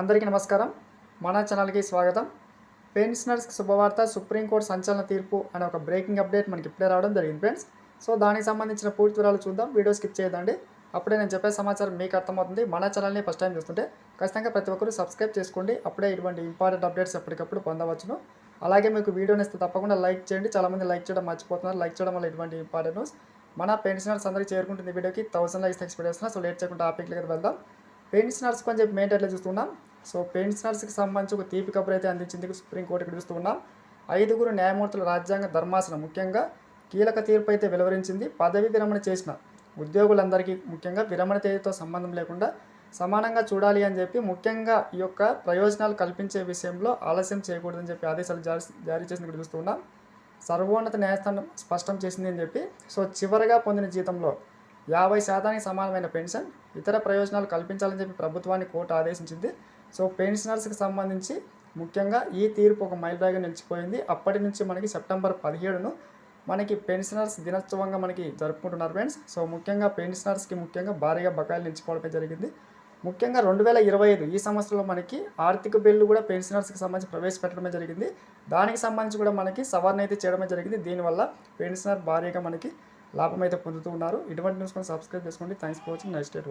అందరికీ నమస్కారం. మన ఛానల్కి స్వాగతం. పెన్షనర్స్కి శుభవార్త సుప్రీంకోర్టు సంచలన తీర్పు అనే ఒక బ్రేకింగ్ అప్డేట్ మనకి ఇప్పుడే రావడం జరిగింది ఫ్రెండ్స్. సో దానికి సంబంధించిన పూర్తి వివరాలు చూద్దాం. వీడియో స్కిప్ చేయదండి. అప్పుడే నేను చెప్పే సమాచారం మీకు అర్థమవుతుంది. మన ఛానల్ని ఫస్ట్ టైం చూస్తుంటే ఖచ్చితంగా ప్రతి ఒక్కరు సబ్స్క్రైబ్ చేసుకోండి. అప్పుడే ఇటువంటి ఇంపార్టెంట్ అప్డేట్స్ ఎప్పటికప్పుడు పొందవచ్చును. అలాగే మీకు వీడియోని ఇస్తే తప్పకుండా లైక్ చేయండి. చాలామంది లైక్ చేయడం మర్చిపోతున్నారు. లైక్ చేయడం వల్ల ఇటువంటి ఇంపార్టెంట్ న్యూస్ మన పెన్షనర్స్ అందరికీ చేరుకుంటుంది వీడియోకి. థౌసండ్ లైక్స్ ఎక్స్పెక్ట్ చేస్తున్నా. సో లేట్ చేయకుండా టాపిక్ వెళ్దాం. పెయింట్స్ నర్స్ అని చెప్పి మెయిన్ చూస్తున్నాం. సో పెన్షనర్స్కి సంబంధించి ఒక తీపి కబురు అయితే అందించింది సుప్రీంకోర్టు ఇక్కడ చూస్తున్నాం. ఐదుగురు న్యాయమూర్తుల రాజ్యాంగ ధర్మాసనం ముఖ్యంగా కీలక తీర్పు అయితే వెలువరించింది. పదవి విరమణ చేసిన ఉద్యోగులందరికీ ముఖ్యంగా విరమణ తేదీతో సంబంధం లేకుండా సమానంగా చూడాలి అని చెప్పి ముఖ్యంగా ఈ యొక్క ప్రయోజనాలు కల్పించే విషయంలో ఆలస్యం చేయకూడదని చెప్పి ఆదేశాలు జారీ జారీ చేసింది ఇక్కడ చూస్తున్నాం. సర్వోన్నత న్యాయస్థానం స్పష్టం చేసింది అని చెప్పి. సో చివరగా పొందిన జీతంలో యాభై శాతానికి సమానమైన పెన్షన్ ఇతర ప్రయోజనాలు కల్పించాలని చెప్పి ప్రభుత్వాన్ని కోర్టు ఆదేశించింది. సో పెన్షనర్స్కి సంబంధించి ముఖ్యంగా ఈ తీర్పు ఒక మైలురాయిగా నిలిచిపోయింది. అప్పటి నుంచి మనకి సెప్టెంబర్ పదిహేడును మనకి పెన్షనర్స్ దినోత్సవంగా మనకి జరుపుకుంటున్నారు ఫ్రెండ్స్. సో ముఖ్యంగా పెన్షనర్స్కి ముఖ్యంగా భారీగా బకాయిలు నిలిచిపోవడమే జరిగింది. ముఖ్యంగా రెండు వేల ఇరవై ఐదు ఈ సంవత్సరంలో మనకి ఆర్థిక బిల్లు కూడా పెన్షనర్స్కి సంబంధించి ప్రవేశపెట్టడమే జరిగింది. దానికి సంబంధించి కూడా మనకి సవరణ అయితే చేయడమే జరిగింది. దీనివల్ల పెన్షనర్ భారీగా మనకి లాభం అయితే పొందుతూ ఉన్నారు. ఇటువంటి న్యూస్ కొన్ని సబ్స్క్రైబ్ చేసుకోండి. Thanks for watching next date